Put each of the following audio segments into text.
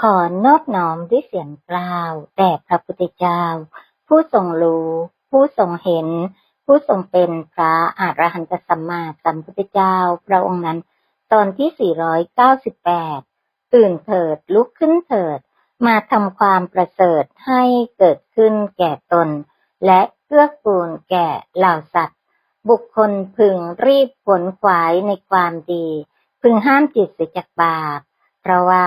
ขอนอบน้อมด้วยเสียงกล่าวแด่พระพุทธเจ้า ผู้ทรงรู้ ผู้ทรงเห็น ผู้ทรงเป็นพระอรหันตสัมมาสัมพุทธเจ้า พระองค์นั้น ตอนที่ 498 ตื่นเถิดลุกขึ้นเถิด มาทำความประเสริฐให้เกิดขึ้นแก่ตน และเกื้อกูลแก่เหล่าสัตว์ บุคคลพึงรีบขวนขวายในความดี พึงห้ามจิตเสียจากบาปเพราะว่า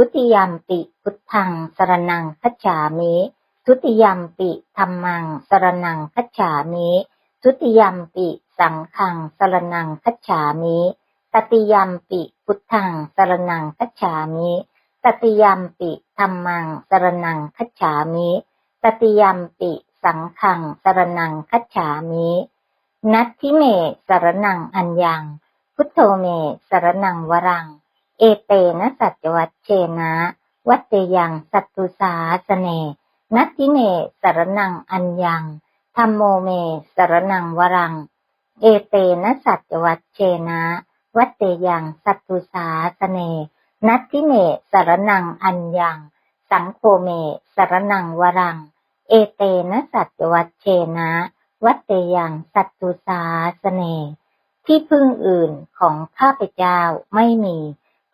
ทุติยมปิพุทธังสรณังคัจฉามิ ทุติยมปิธัมมังสรณังคัจฉามิ ทุติยมปิสังฆังสรณังคัจฉามิ ตติยมปิพุทธังสรณังคัจฉามิ ตติยมปิธัมมังสรณังคัจฉามิ ตติยมปิสังฆังสรณังคัจฉามิ นัตถิเมสรณังอัญญัง พุทโธเมสรณังวรัง เอเตนะสัจวัตเชนะ วัตเตยังสัตตุสาสเน นัตถิเมสรณังอัญญังธรรมโมเมสรณังวรัง เอเตนะสัจวัตเชนะ วัตเตยังสัตตุสาสเน นัตถิเมสรณังอัญญัง สังโฆเมสรณังวรัง เอเตนะสัจวัตเชนะ วัตเตยังสัตตุสาสเน ที่พึ่งอื่นของข้าพเจ้าไม่มี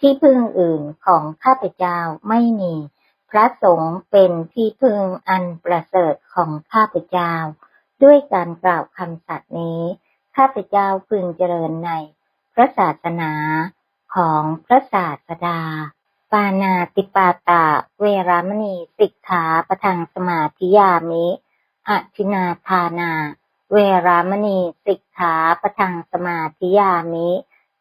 ที่พึ่งอื่นของข้าพเจ้าไม่มี พระสงฆ์เป็นที่พึ่งอันประเสริฐของข้าพเจ้า ด้วยการกล่าวคำสัตย์นี้ ข้าพเจ้าพึงเจริญในพระศาสนาของพระศาสดา ปานาติปาตาเวรามณีสิกขาประทังสมาธิยามิอธินาทานา เวรามณีสิกขาประทังสมาธิยามิ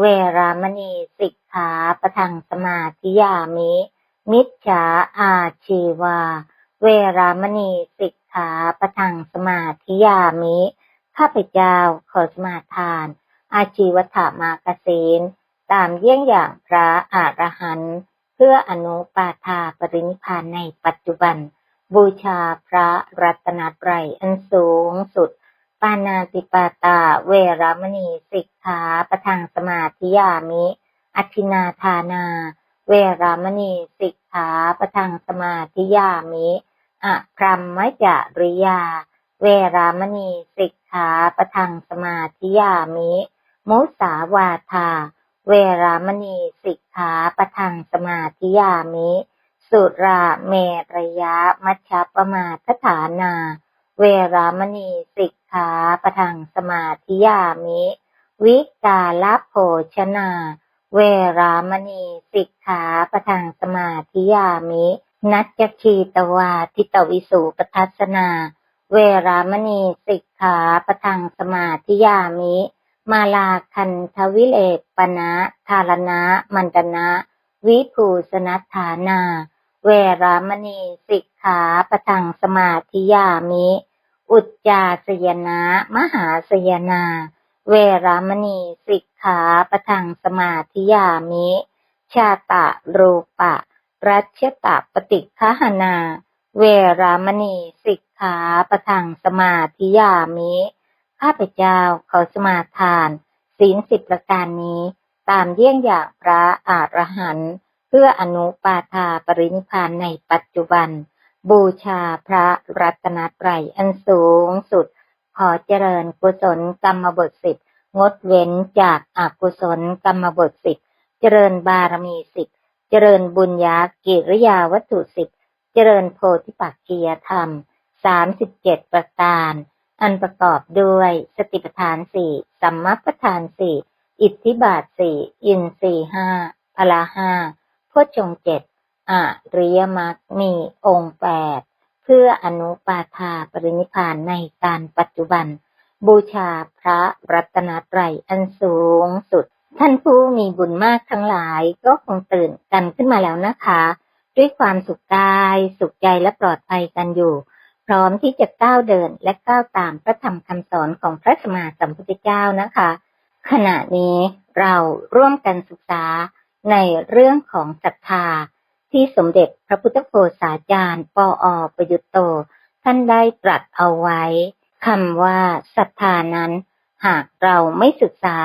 เวรามณีสิกขาประทังสมาธิยามิ มิจฉาอาชีวา เวรามณีสิกขาประทังสมาธิยามิข้าพเจ้าขอสมาทาน อาชีวถามากสินตามเยี่ยงอย่างพระอรหันต์เพื่ออนุปาทาปรินิพพานในปัจจุบัน บูชาพระรัตนตรัยอันสูงสุด ปานาติปาตา เวรามณีสิกขาประทังสมาธิยามิ อธินาทานา เวรามณีสิกขาประทังสมาธิยามิอะพรหมจาริยา เวรามณีสิกขาประทังสมาธิยามิ มุสาวาทา เวรามณีสิกขาประทังสมาธิยามิ สุราเมรยะมัชฌปมาทฐานา เวรามณีสิกขาปะทังสมาธิยามิ วิกาลโภชนา เวรามณีสิกขาปะทังสมาธิยามิ นัจคีตวาทิตวิสุปทัสสนา เวรามณีสิกขาปะทังสมาธิยามิ มาลาคันทวิเลปนะทารณะมันตนะ วิภูสนัฏฐานา เวรามณีสิก ขาปะทังสมาธิยามิ อุจจาสยนะ มหาสยนา เวรามณีสิกขาปะทังสมาธิยามิ ชาตะรูปะ รัชตะปฏิฆหนา เวรามณีสิกขาปะทังสมาธิยามิ ข้าพเจ้าขอสมาทานศีลสิบประการนี้ ตามเยี่ยงอย่างพระอรหันต์เพื่ออนุปาทาปรินิพานในปัจจุบัน บูชาพระรัตนตรัยอันสูงสุด ขอเจริญกุศลกรรมบทสิบงดเว้นจากอากุศลกรรมบทสิบเจริญบารมีสิบเจริญบุญญากิริยาวัตถุสิบเจริญโพธิปักกียธรรมสามสิบเจ็ดประการ อันประกอบด้วยสติปัฏฐานสี่สัมมัปทานสี่อิทธิบาทสี่อินทรีห้าพละห้าโพชฌงเจ็ด อริยมรรคมีองค์แปดเพื่ออนุปาทาปรินิพานในการปัจจุบัน บูชาพระรัตนตรัยอันสูงสุด ท่านผู้มีบุญมากทั้งหลายก็คงตื่นกันขึ้นมาแล้วนะคะ ด้วยความสุขกายสุขใจและปลอดภัยกันอยู่ พร้อมที่จะก้าวเดินและก้าวตามพระธรรมคำสอนของพระสมมาสัมพุทธเจ้านะคะ ขณะนี้เราร่วมกันศึกษาในเรื่องของศรัทธา ที่สมเด็จพระพุทธโฆษาจารย์ปออประยุตโต ท่านได้ตรัสเอาไว้คำว่าศรัทธานั้น หากเราไม่ศึกษา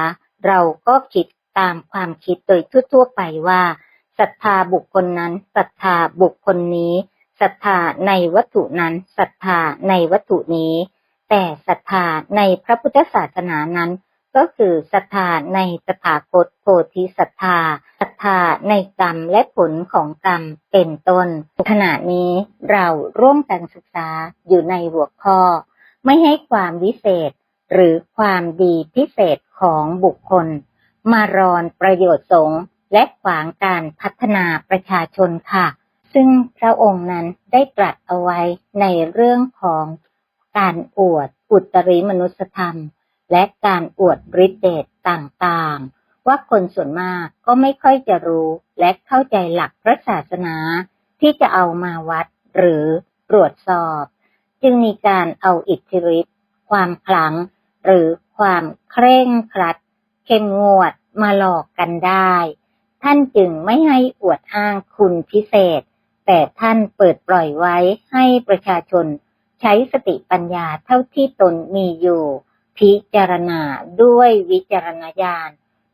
เราก็คิดตามความคิดโดยทั่ว ๆ ไปว่าศรัทธาบุคคลนั้นศรัทธาบุคคลนี้ศรัทธาในวัตถุนั้นศรัทธาในวัตถุนี้ แต่ศรัทธาในพระพุทธศาสนานั้น ก็คือศรัทธาในตถาคตโพธิศรัทธาศรัทธาในกรรมและผลของกรรมเป็นต้น ขณะนี้เราร่วมกันศึกษาอยู่ในหัวข้อ ไม่ให้ความวิเศษ หรือความดีพิเศษของบุคคล มารอนประโยชน์สงและขวางการพัฒนาประชาชนค่ะ ซึ่งพระองค์นั้นได้ตรัสเอาไว้ในเรื่องของการอวดอุตริมนุสธรรม และการอวดฤทธิเดชต่างๆ ว่าคนส่วนมากก็ไม่ค่อยจะรู้และเข้าใจหลักพระศาสนาที่จะเอามาวัดหรือตรวจสอบ จึงมีการเอาอิทธิฤทธิ์ความขลัง หรือความเคร่งครัด เข้มงวดมาหลอกกันได้ ท่านจึงไม่ให้อวดอ้างคุณพิเศษ แต่ท่านเปิดปล่อยไว้ให้ประชาชนใช้สติปัญญาเท่าที่ตนมีอยู่ พิจารณาด้วยวิจารณญาณ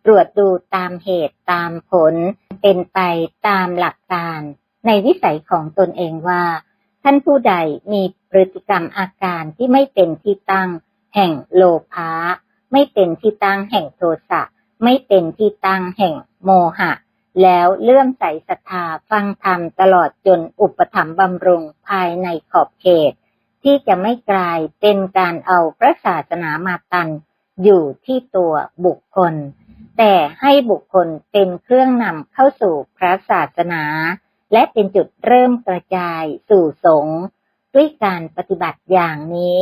ตรวจดูตามเหตุตามผล เป็นไปตามหลักการ ในวิสัยของตนเองว่า ท่านผู้ใดมีพฤติกรรมอาการที่ไม่เป็นที่ตั้ง แห่งโลภะไม่เป็นที่ตั้งแห่งโทสะไม่เป็นที่ตั้งแห่งโมหะ แล้วเลื่อมใสศรัทธาฟังธรรมตลอดจนอุปถัมภ์บำรุงภายในขอบเขต ที่จะไม่กลายเป็นการเอาพระศาสนามาตันอยู่ที่ตัวบุคคล แต่ให้บุคคลเป็นเครื่องนำเข้าสู่พระศาสนา และเป็นจุดเริ่มกระจายสู่สงฆ์ด้วยการปฏิบัติอย่างนี้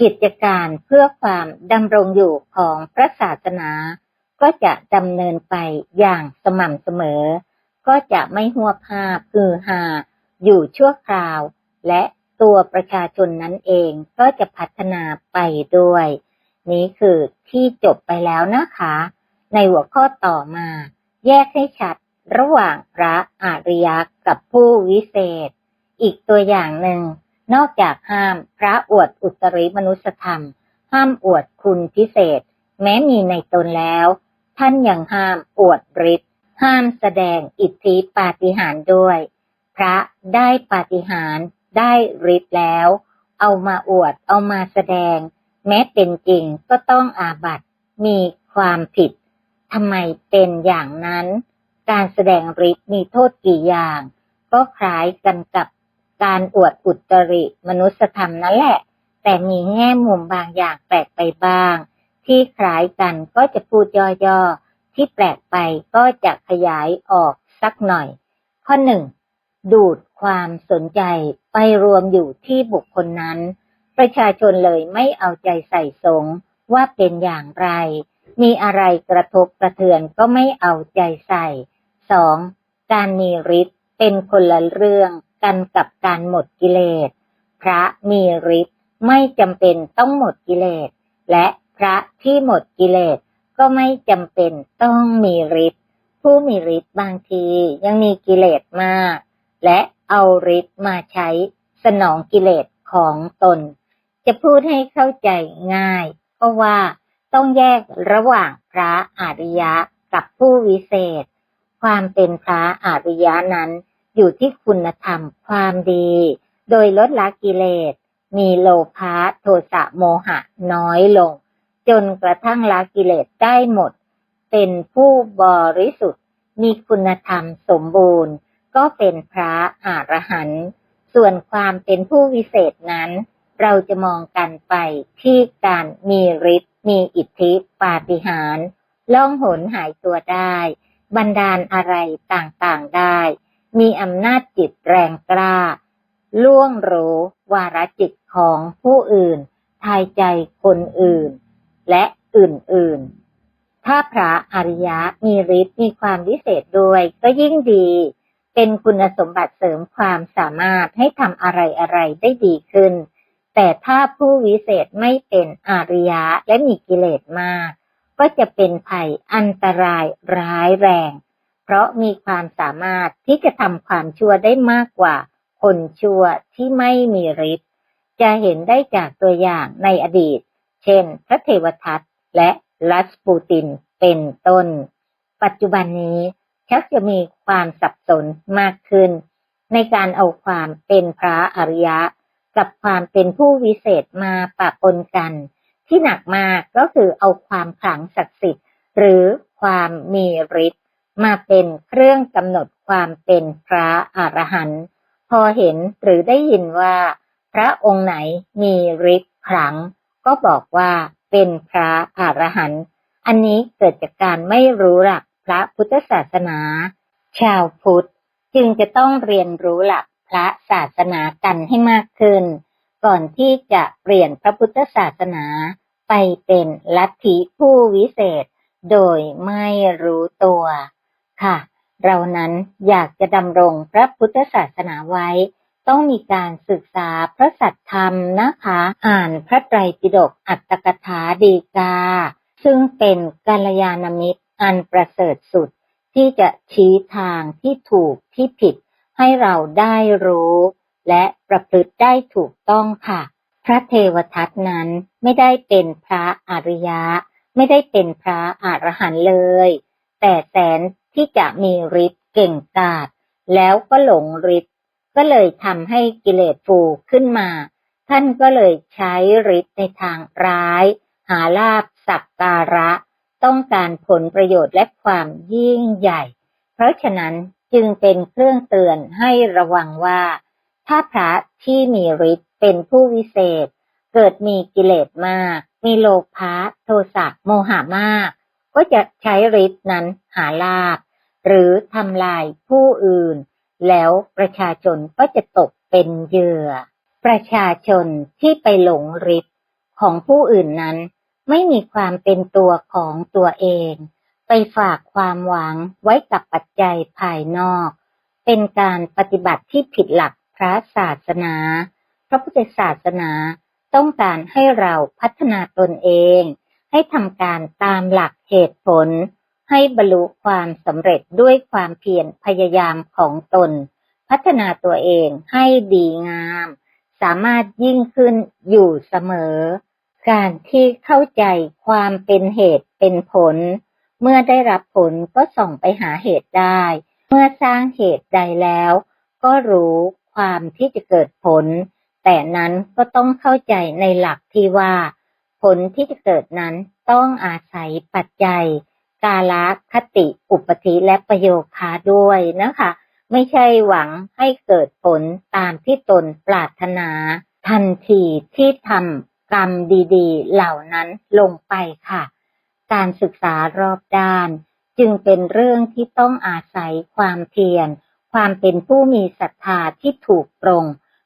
กิจการเพื่อความดำรงอยู่ของพระศาสนา ก็จะดำเนินไปอย่างสม่ำเสมอ ก็จะไม่หัวภาพคือหาอยู่ชั่วคราว และ ตัวประชาชนนั้นเองก็จะพัฒนาไปด้วย นี้คือที่จบไปแล้วนะคะ ในหัวข้อต่อมา แยกให้ชัดระหว่างพระอาริยกับผู้วิเศษ อีกตัวอย่างหนึ่ง นอกจากห้ามพระอวดอุตริมนุสธรรม ห้ามอวดคุณพิเศษ แม้มีในตนแล้ว ท่านยังห้ามอวดฤทธิ์ห้ามแสดงอิทธิปาฏิหาริย์ด้วย พระได้ปาฏิหาริย์ ได้ฤทธิ์แล้ว เอามาอวดเอามาแสดง แม้เป็นจริงก็ต้องอาบัติมีความผิดทำไมเป็นอย่างนั้น การแสดงฤทธิ์มีโทษกี่อย่าง ก็คล้ายกันกับการอวดอุตริมนุสธรรมนั่นแหละ แต่มีแง่มุมบางอย่างแปลกไปบ้าง ที่คล้ายกันก็จะพูดย่อๆที่แปลกไปก็จะขยายออกสักหน่อย ข้อหนึ่ง ดูดความสนใจไปรวมอยู่ที่บุคคลนั้น ประชาชนเลยไม่เอาใจใส่สงฆ์ว่าเป็นอย่างไร มีอะไรกระทบกระเทือนก็ไม่เอาใจใส่สองการมีฤทธิ์เป็นคนละเรื่องกันกับการหมดกิเลส พระมีฤทธิ์ไม่จำเป็นต้องหมดกิเลส และพระที่หมดกิเลสก็ไม่จำเป็นต้องมีฤทธิ์ผู้มีฤทธิ์บางทียังมีกิเลสมาก และเอาฤทธิ์มาใช้สนองกิเลสของตน จะพูดให้เข้าใจง่าย เพราะว่าต้องแยกระหว่างพระอริยะกับผู้วิเศษ ความเป็นพระอริยะนั้นอยู่ที่คุณธรรมความดี โดยลดละกิเลส มีโลภะโทสะโมหะน้อยลง จนกระทั่งละกิเลสได้หมด เป็นผู้บริสุทธิ์ มีคุณธรรมสมบูรณ์ ก็เป็นพระอรหันต์ส่วนความเป็นผู้วิเศษนั้น เราจะมองกันไปที่การมีฤทธิ์มีอิทธิปาฏิหาริย์ล่องหนหายตัวได้ บันดาลอะไรต่างๆได้ มีอำนาจจิตแรงกล้า ล่วงรู้วาระจิตของผู้อื่น ทายใจคนอื่น และอื่นๆ ถ้าพระอริยะมีฤทธิ์มีความวิเศษด้วยก็ยิ่งดี เป็นคุณสมบัติเสริมความสามารถให้ทำอะไรอะไรๆได้ดีขึ้น แต่ถ้าผู้วิเศษไม่เป็นอาริยะและมีกิเลสมาก ก็จะเป็นภัยอันตรายร้ายแรง เพราะมีความสามารถที่จะทำความชั่วได้มากกว่า คนชั่วที่ไม่มีฤทธิ์จะเห็นได้จากตัวอย่างในอดีต เช่น พระเทวทัตและรัสปูตินเป็นต้น ปัจจุบันนี้ ชักจะมีความสับสนมากขึ้น ในการเอาความเป็นพระอริยะ กับความเป็นผู้วิเศษมาปะปนกัน ที่หนักมากก็คือเอาความขลังศักดิ์สิทธิ์ หรือความมีฤทธิ์มาเป็นเครื่องกำหนดความเป็นพระอรหันต์พอเห็นหรือได้ยินว่า พระองค์ไหนมีฤทธิ์ขลัง ก็บอกว่าเป็นพระอรหันต์อันนี้เกิดจากการไม่รู้หลัก พระพุทธศาสนา ชาวพุทธจึงจะต้องเรียนรู้หลักพระศาสนากันให้มากขึ้น ก่อนที่จะเปลี่ยนพระพุทธศาสนาไปเป็นลัทธิผู้วิเศษ โดยไม่รู้ตัว ค่ะ เรานั้นอยากจะดำรงพระพุทธศาสนาไว้ ต้องมีการศึกษาพระสัทธรรมนะคะ อ่านพระไตรปิฎกอัตถกถาดีกา ซึ่งเป็นกัลยาณมิตร อันประเสริฐสุดที่จะชี้ทางที่ถูกที่ผิด ให้เราได้รู้ และประพฤติได้ถูกต้องค่ะ พระเทวทัตนั้นไม่ได้เป็นพระอริยะ ไม่ได้เป็นพระอรหันต์เลย แต่แสนที่จะมีฤทธิ์เก่งกาจแล้วก็หลงฤทธิ์ก็เลยทำให้กิเลสฟูขึ้นมา ท่านก็เลยใช้ฤทธิ์ในทางร้าย หาลาบสักการะ ต้องการผลประโยชน์และความยิ่งใหญ่ เพราะฉะนั้นจึงเป็นเครื่องเตือนให้ระวังว่า ถ้าพระที่มีฤทธิ์เป็นผู้วิเศษ เกิดมีกิเลสมาก มีโลภะโทสะโมหะมาก ก็จะใช้ฤทธิ์นั้นหาลาภหรือทำลายผู้อื่น แล้วประชาชนก็จะตกเป็นเหยื่อ ประชาชนที่ไปหลงฤทธิ์ของผู้อื่นนั้น ไม่มีความเป็นตัวของตัวเอง ไปฝากความหวังไว้กับปัจจัยภายนอก เป็นการปฏิบัติที่ผิดหลักพระศาสนา พระพุทธศาสนาต้องการให้เราพัฒนาตนเอง ให้ทำการตามหลักเหตุผล ให้บรรลุความสำเร็จด้วยความเพียรพยายามของตน พัฒนาตัวเองให้ดีงาม สามารถยิ่งขึ้นอยู่เสมอ การที่เข้าใจความเป็นเหตุเป็นผล เมื่อได้รับผลก็ส่องไปหาเหตุได้ เมื่อสร้างเหตุใดแล้ว ก็รู้ความที่จะเกิดผล แต่นั้นก็ต้องเข้าใจในหลักที่ว่า ผลที่จะเกิดนั้นต้องอาศัยปัจจัย กาลคติอุปธิและประโยคาด้วยนะคะ ไม่ใช่หวังให้เกิดผลตามที่ตนปรารถนา ทันทีที่ทำ กรรมดีๆ เหล่านั้นลงไปค่ะ การศึกษารอบด้าน จึงเป็นเรื่องที่ต้องอาศัยความเพียร ความเป็นผู้มีศรัทธาที่ถูกตรง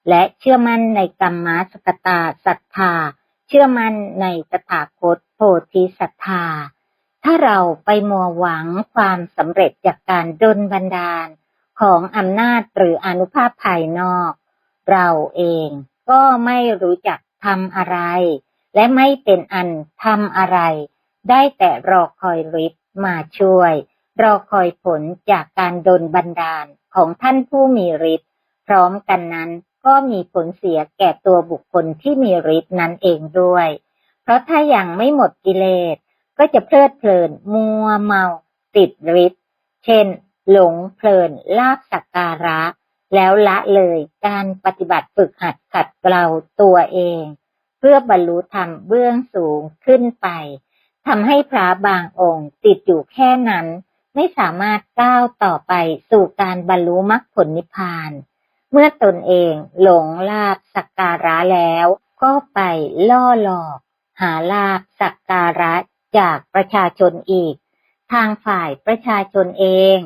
และเชื่อมั่นในกรรมสกตาศรัทธา เชื่อมั่นในตถาคตโพธิศรัทธา ถ้าเราไปมัวหวังความสำเร็จจากการดลบันดาลของอำนาจหรืออนุภาพภายนอก เราเองก็ไม่รู้จัก ทำอะไร และไม่เป็นอันทำอะไร ได้แต่รอคอยฤทธิ์มาช่วย รอคอยผลจากการดลบันดาลของท่านผู้มีฤทธิ์พร้อมกันนั้นก็มีผลเสียแก่ตัวบุคคลที่มีฤทธิ์นั้นเองด้วย เพราะถ้ายังไม่หมดกิเลส ก็จะเพลิดเพลินมัวเมา ติดฤทธิ์เช่น หลงเพลินลาบสักการะ แล้วละเลยการปฏิบัติฝึกหัดขัดเกลาตัวเอง เพื่อบรรลุธรรมเบื้องสูงขึ้นไปทำให้พระบางองค์ติดอยู่แค่นั้น ไม่สามารถก้าวต่อไปสู่การบรรลุมรรคผลนิพพาน เมื่อตนเองหลงลาบสักการะแล้ว ก็ไปล่อหลอก หาลาบสักการะจากประชาชนอีก ทางฝ่ายประชาชนเอง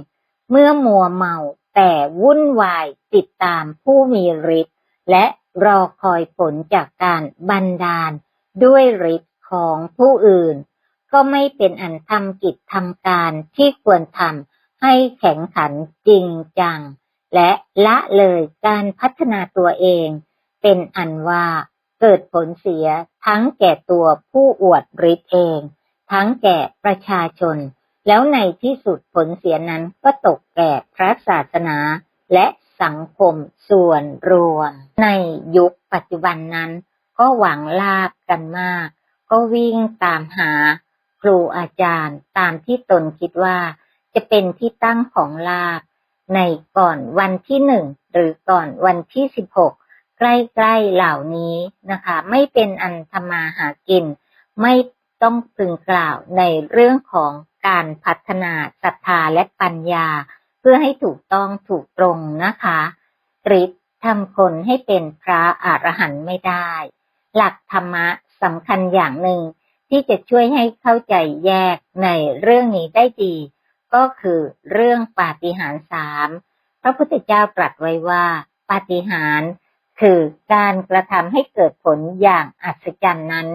เมื่อมัวเมา แต่วุ่นวายติดตามผู้มีฤทธิ์และรอคอยผลจากการบันดาลด้วยฤทธิ์ของผู้อื่น ก็ไม่เป็นอันทำกิจทำการที่ควรทำให้แข็งขันจริงจัง และละเลยการพัฒนาตัวเอง เป็นอันว่าเกิดผลเสียทั้งแก่ตัวผู้อวดฤทธิ์เอง ทั้งแก่ประชาชน แล้วในที่สุดผลเสียนั้นก็ตกแก่พระศาสนาและสังคมส่วนรวม ในยุคปัจจุบันนั้น ก็หวังลาบกันมาก ก็วิ่งตามหาครูอาจารย์ตามที่ตนคิดว่า จะเป็นที่ตั้งของลาบ ในก่อนวันที่หนึ่งหรือก่อนวันที่สิบหกใกล้ๆเหล่านี้นะคะ ไม่เป็นอันธรรมาหากิน ไม่ต้องพึงกล่าวในเรื่องของ การพัฒนาศรัทธาและปัญญา เพื่อให้ถูกต้องถูกตรงนะคะฤทธิ์ทำคนให้เป็นพระอรหันต์ไม่ได้ หลักธรรมะสำคัญอย่างหนึ่งที่จะช่วยให้เข้าใจแยกในเรื่องนี้ได้ดี ก็คือเรื่องปาฏิหาริย์สามพระพุทธเจ้าตรัสไว้ว่าปาฏิหาริย์คือการกระทำให้เกิดผลอย่างอัศจรรย์นั้น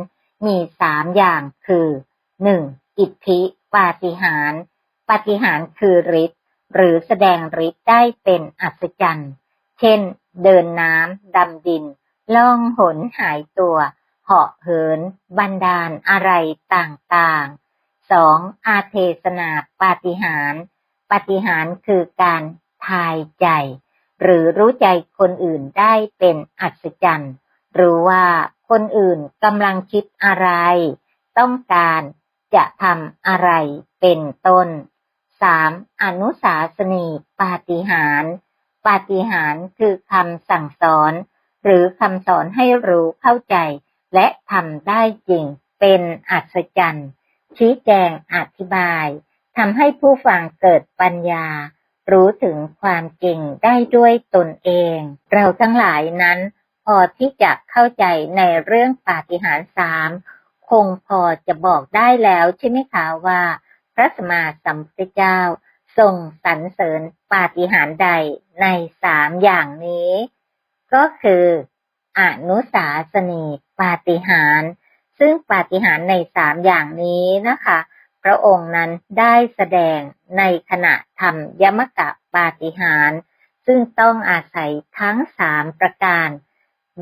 มีสามอย่างคือหนึ่งอิทธิ ปาฏิหารปาฏิหารคือฤทธิ์หรือแสดงฤทธิ์ได้เป็นอัศจรรย์ เช่น เดินน้ำดำดิน ล่องหนหายตัว เหาะเหิน บันดาลอะไรต่างๆสองอาเทศนาปาฏิหารปาฏิหารคือการทายใจ หรือรู้ใจคนอื่นได้เป็นอัศจรรย์ หรือว่าคนอื่นกำลังคิดอะไร ต้องการ จะทำอะไรเป็นต้น 3. อนุสาสนีปาฏิหารปาฏิหารคือคำสั่งสอน หรือคำสอนให้รู้เข้าใจ และทำได้จริงเป็นอัศจรรย์ ชี้แจงอธิบายทำให้ผู้ฟังเกิดปัญญา รู้ถึงความจริงได้ด้วยตนเอง เราทั้งหลายนั้น พอที่จะเข้าใจในเรื่องปาฏิหาริย์สาม คงพอจะบอกได้แล้วใช่ไหมคะว่า พระสมมาสัมพุทธเจ้าทรงสรรเสริญปาฏิหาริย์ใดในสามอย่างนี้ ก็คืออนุสาสนีปาฏิหาริย์ซึ่งปาฏิหาริย์ในสามอย่างนี้นะคะ พระองค์นั้นได้แสดงในขณะทำยมกะปาฏิหาริย์ซึ่งต้องอาศัยทั้งสามประการ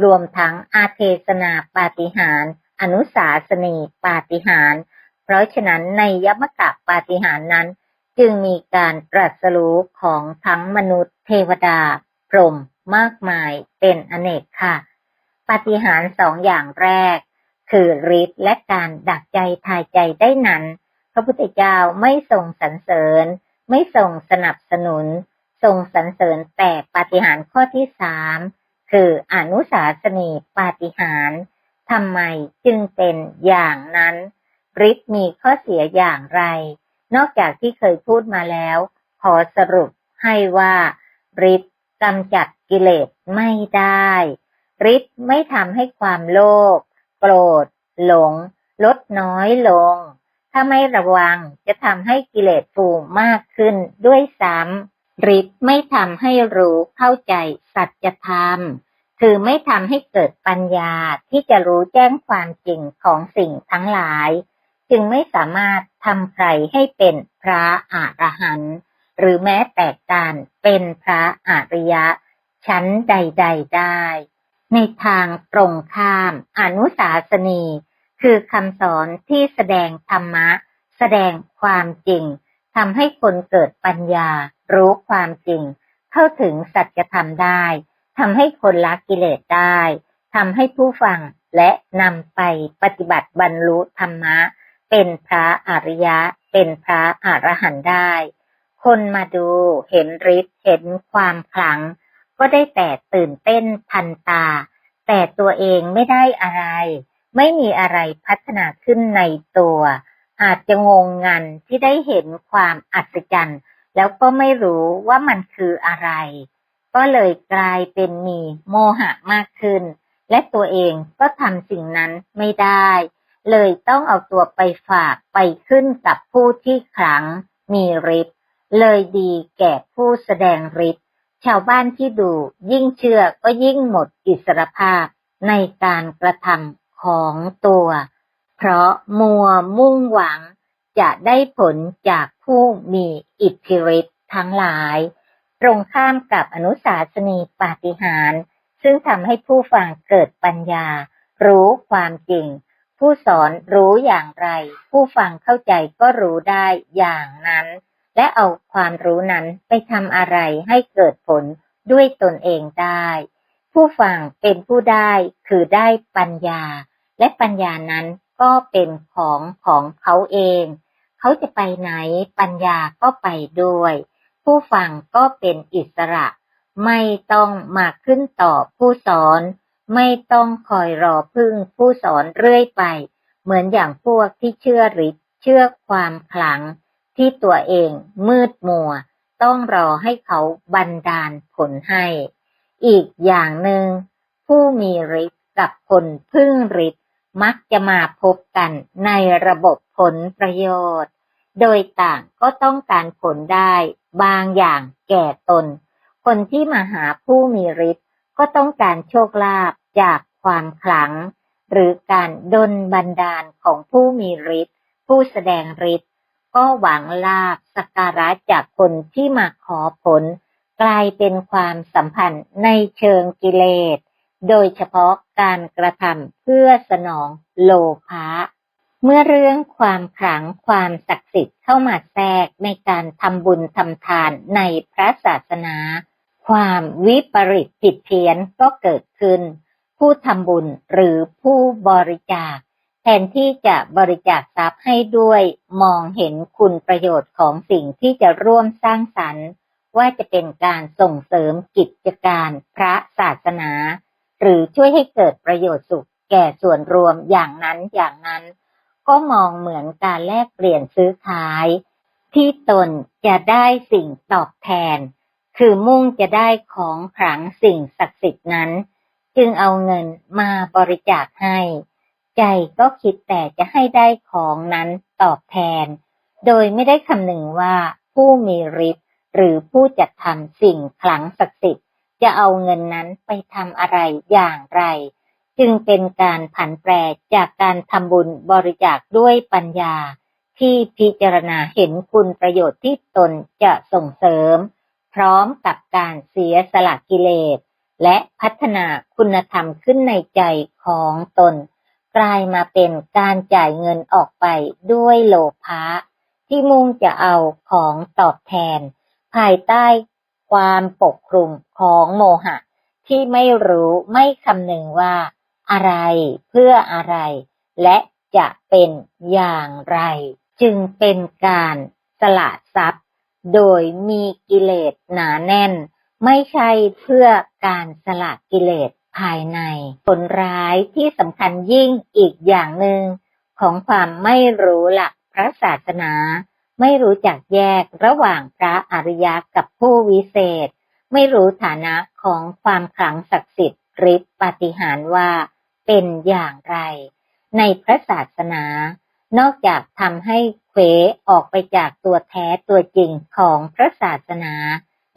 รวมทั้งอาเทศนาปาฏิหาร อนุสาสนีปาฏิหาร เพราะฉะนั้นในยมกะปาฏิหารนั้น จึงมีการตรัสรู้ของทั้งมนุษย์เทวดา พรหมมากมายเป็นอเนกค่ะ ปาฏิหารสองอย่างแรก คือฤทธิ์และการดักใจทายใจได้นั้น พระพุทธเจ้าไม่ทรงสรรเสริญ ไม่ทรงสนับสนุน ทรงสรรเสริญแต่ปาฏิหารข้อที่สามคืออนุสาสนีปาฏิหาร ทำไมจึงเป็นอย่างนั้นฤทธิ์มีข้อเสียอย่างไร นอกจากที่เคยพูดมาแล้ว ขอสรุปให้ว่าฤทธิ์กำจัดกิเลสไม่ได้ฤทธิ์ไม่ทำให้ความโลภโกรธ หลง ลดน้อยลง ถ้าไม่ระวังจะทำให้กิเลสฟูมากขึ้นด้วยซ้ำฤทธิ์ไม่ทำให้รู้เข้าใจสัจธรรม คือไม่ทำให้เกิดปัญญาที่จะรู้แจ้งความจริงของสิ่งทั้งหลาย จึงไม่สามารถทำใครให้เป็นพระอรหันต์หรือแม้แต่การเป็นพระอริยะ ชั้นใด ๆ ได้ ในทางตรงข้ามอนุสาสนี คือคำสอนที่แสดงธรรมะ แสดงความจริงทำให้คนเกิดปัญญา รู้ความจริง เข้าถึงสัจธรรมได้ ทำให้คนละกิเลสได้ทำให้ผู้ฟังและนำไปปฏิบัติบรรลุธรรมะ เป็นพระอริยะ เป็นพระอรหันต์ได้ คนมาดูเห็นฤทธิ์เห็นความขลัง ก็ได้แต่ตื่นเต้นทันตา แต่ตัวเองไม่ได้อะไร ไม่มีอะไรพัฒนาขึ้นในตัว อาจจะงงงันที่ได้เห็นความอัศจรรย์ แล้วก็ไม่รู้ว่ามันคืออะไร ก็เลยกลายเป็นมีโมหะมากขึ้น และตัวเองก็ทำสิ่งนั้นไม่ได้ เลยต้องเอาตัวไปฝากไปขึ้นกับผู้ที่ขลังมีฤทธิ์เลยดีแก่ผู้แสดงฤทธิ์ชาวบ้านที่ดูยิ่งเชื่อก็ยิ่งหมดอิสรภาพในการกระทำของตัว เพราะมัวมุ่งหวังจะได้ผลจากผู้มีอิทธิฤทธิ์ทั้งหลาย ตรงข้ามกับอนุสาสนีปาฏิหาริย์ซึ่งทำให้ผู้ฟังเกิดปัญญา รู้ความจริง ผู้สอนรู้อย่างไร ผู้ฟังเข้าใจก็รู้ได้อย่างนั้น และเอาความรู้นั้นไปทำอะไรให้เกิดผลด้วยตนเองได้ ผู้ฟังเป็นผู้ได้คือได้ปัญญา และปัญญานั้นก็เป็นของของเขาเอง เขาจะไปไหนปัญญาก็ไปด้วย ผู้ฟังก็เป็นอิสระ ไม่ต้องมาขึ้นต่อผู้สอน ไม่ต้องคอยรอพึ่งผู้สอนเรื่อยไป เหมือนอย่างพวกที่เชื่อฤทธิ์เชื่อความขลัง ที่ตัวเองมืดมัว ต้องรอให้เขาบันดาลผลให้ อีกอย่างหนึ่งผู้มีฤทธิ์กับคนพึ่งฤทธิ์มักจะมาพบกันในระบบผลประโยชน์ โดยต่างก็ต้องการผลได้ บางอย่างแก่ตน คนที่มาหาผู้มีฤทธิ์ก็ต้องการโชคลาภจากความขลัง หรือการดลบันดาลของผู้มีฤทธิ์ผู้แสดงฤทธิ์ก็หวังลาบสักการะจากคนที่มาขอผล กลายเป็นความสัมพันธ์ในเชิงกิเลส โดยเฉพาะการกระทำเพื่อสนองโลภะ เมื่อเรื่องความขลังความศักดิ์สิทธิ์เข้ามาแทรกในการทำบุญทำทานในพระศาสนา ความวิปริตผิดเพี้ยนก็เกิดขึ้น ผู้ทำบุญหรือผู้บริจาค แทนที่จะบริจาคทรัพย์ให้ด้วยมองเห็นคุณประโยชน์ของสิ่งที่จะร่วมสร้างสรรค์ว่าจะเป็นการส่งเสริมกิจการพระศาสนา หรือช่วยให้เกิดประโยชน์สุขแก่ส่วนรวมอย่างนั้นอย่างนั้น ก็มองเหมือนการแลกเปลี่ยนซื้อขาย ที่ตนจะได้สิ่งตอบแทน คือมุ่งจะได้ของขลังสิ่งศักดิ์สิทธิ์นั้น จึงเอาเงินมาบริจาคให้ ใจก็คิดแต่จะให้ได้ของนั้นตอบแทน โดยไม่ได้คำนึงว่าผู้มีฤทธิ์หรือผู้จัดทำสิ่งขลังศักดิ์สิทธิ์จะเอาเงินนั้นไปทำอะไรอย่างไร จึงเป็นการผันแปรจากการทำบุญบริจาคด้วยปัญญา ที่พิจารณาเห็นคุณประโยชน์ที่ตนจะส่งเสริม พร้อมกับการเสียสละกิเลส และพัฒนาคุณธรรมขึ้นในใจของตน กลายมาเป็นการจ่ายเงินออกไปด้วยโลภะที่มุ่งจะเอาของตอบแทน ภายใต้ความปกคลุมของโมหะ ที่ไม่รู้ไม่คำนึงว่า อะไร เพื่ออะไร และจะเป็นอย่างไร จึงเป็นการสละทรัพย์ โดยมีกิเลสหนาแน่น ไม่ใช่เพื่อการสละกิเลสภายใน ผลร้ายที่สำคัญยิ่งอีกอย่างหนึ่งของความไม่รู้หลักพระศาสนา ไม่รู้จักแยกระหว่างพระอริยะกับผู้วิเศษ ไม่รู้ฐานะของความขลังศักดิ์สิทธิ์ฤทธิปฏิหารว่า เป็นอย่างไร ในพระศาสนา นอกจากทำให้เควออกไปจากตัวแท้ตัวจริงของพระศาสนา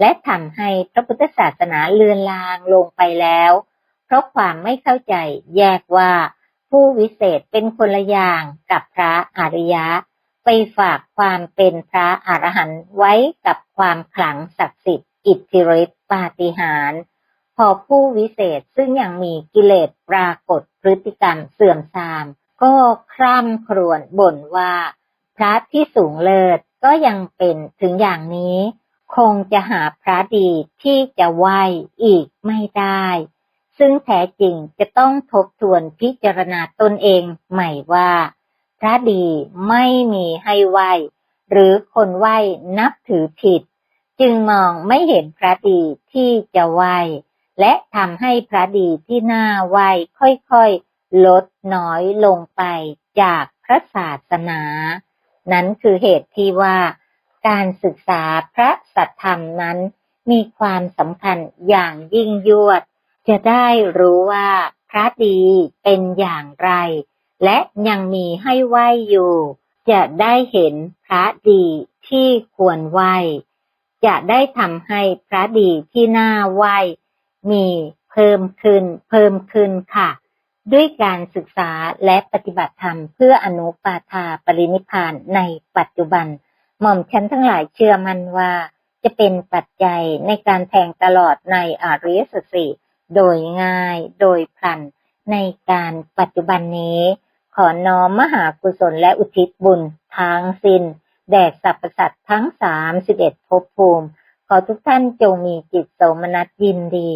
และทำให้พระพุทธศาสนาเลือนลางลงไปแล้ว เพราะความไม่เข้าใจแยกว่า ผู้วิเศษเป็นคนละอย่างกับพระอริยะ ไปฝากความเป็นพระอรหันต์ไว้กับความขลังศักดิ์สิทธิ์อิทธิฤทธิปาฏิหาริย์ อผู้วิเศษซึ่งยังมีกิเลสปรากฏพฤติกรรมเสื่อมทราม ก็คร่ำครวญบ่นว่า พระที่สูงเลิศก็ยังเป็นถึงอย่างนี้คคงจะหาพระดีที่จะไหวอีกไม่ได้ ซึ่งแท้จริงจะต้องทบทวนพิจารณาตนเองใหม่ว่า พระดีไม่มีให้ไหวหรือคนไหวนับถือผิด จึงมองไม่เห็นพระดีที่จะไหว และทำให้พระดีที่น่าไหวค่อยๆ ลดน้อยลงไปจากพระศาสนา นั้นคือเหตุที่ว่า การศึกษาพระสัทธรรมนั้น มีความสำคัญอย่างยิ่งยวด จะได้รู้ว่าพระดีเป็นอย่างไร และยังมีให้ไหวอยู่ จะได้เห็นพระดีที่ควรไหวจะได้ทำให้พระดีที่น่าไหว มีเพิ่มขึ้น เพิ่มขึ้นค่ะ ด้วยการศึกษาและปฏิบัติธรรมเพื่ออนุปาทาปรินิพานในปัจจุบัน หม่อมฉันทั้งหลายเชื่อมั่นว่าจะเป็นปัจจัยในการแทงตลอดในอริยสัจสี่โดยง่ายโดยพลัน ในการปัจจุบันนี้ ขอน้อมมหากุศลและอุทิศบุญทางสิ้น แด่สรรพสัตว์ทั้งสามสิบเอ็ดภพภูมิ ขอทุกท่านจงมีจิตโสมนัสยินดี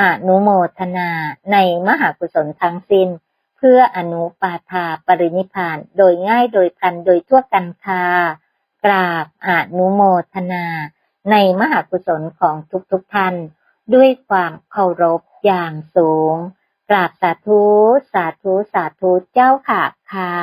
อนุโมทนาในมหากุศลทั้งสิ้น เพื่ออนุปาทาปรินิพานโดยง่ายโดยพันโดยทั่วกันคากราบอนุโมทนา ในมหากุศลของทุกๆทท่าน ด้วยความเคารพอย่างสูง กราบสาธุ สาธุ สาธุเจ้าค่ะค่ะ